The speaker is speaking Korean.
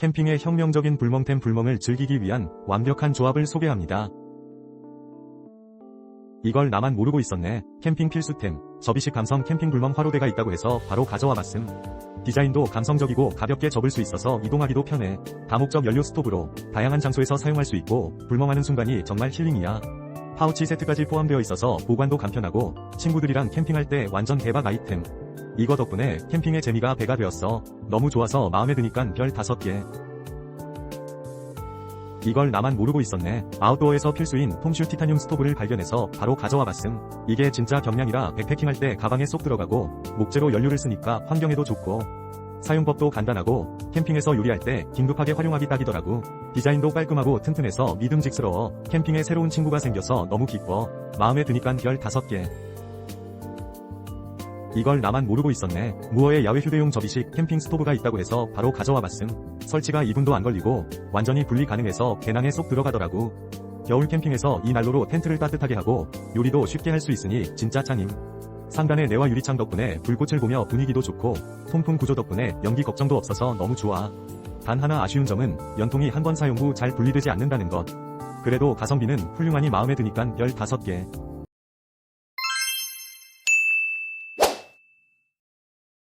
캠핑의 혁명적인 불멍템 불멍을 즐기기 위한 완벽한 조합을 소개합니다. 이걸 나만 모르고 있었네. 캠핑 필수템. 접이식 감성 캠핑 불멍 화로대가 있다고 해서 바로 가져와 봤음. 디자인도 감성적이고 가볍게 접을 수 있어서 이동하기도 편해. 다목적 연료 스토브로 다양한 장소에서 사용할 수 있고 불멍하는 순간이 정말 힐링이야. 파우치 세트까지 포함되어 있어서 보관도 간편하고 친구들이랑 캠핑할 때 완전 대박 아이템. 이거 덕분에 캠핑의 재미가 배가 되었어. 너무 좋아서 마음에 드니깐 별 5개. 이걸 나만 모르고 있었네. 아웃도어에서 필수인 톰슈 티타늄 스토브를 발견해서 바로 가져와 봤음. 이게 진짜 경량이라 백패킹할 때 가방에 쏙 들어가고 목재로 연료를 쓰니까 환경에도 좋고 사용법도 간단하고 캠핑에서 요리할 때 긴급하게 활용하기 딱이더라고. 디자인도 깔끔하고 튼튼해서 믿음직스러워. 캠핑에 새로운 친구가 생겨서 너무 기뻐. 마음에 드니깐 별 5개. 이걸 나만 모르고 있었네. 무어의 야외 휴대용 접이식 캠핑 스토브가 있다고 해서 바로 가져와 봤음. 설치가 2분도 안 걸리고 완전히 분리 가능해서 배낭에 쏙 들어가더라고. 겨울 캠핑에서 이 난로로 텐트를 따뜻하게 하고 요리도 쉽게 할 수 있으니 진짜 짱임. 상단의 내와 유리창 덕분에 불꽃을 보며 분위기도 좋고 통풍 구조 덕분에 연기 걱정도 없어서 너무 좋아. 단 하나 아쉬운 점은 연통이 한 번 사용 후 잘 분리되지 않는다는 것. 그래도 가성비는 훌륭하니 마음에 드니깐 별 5개.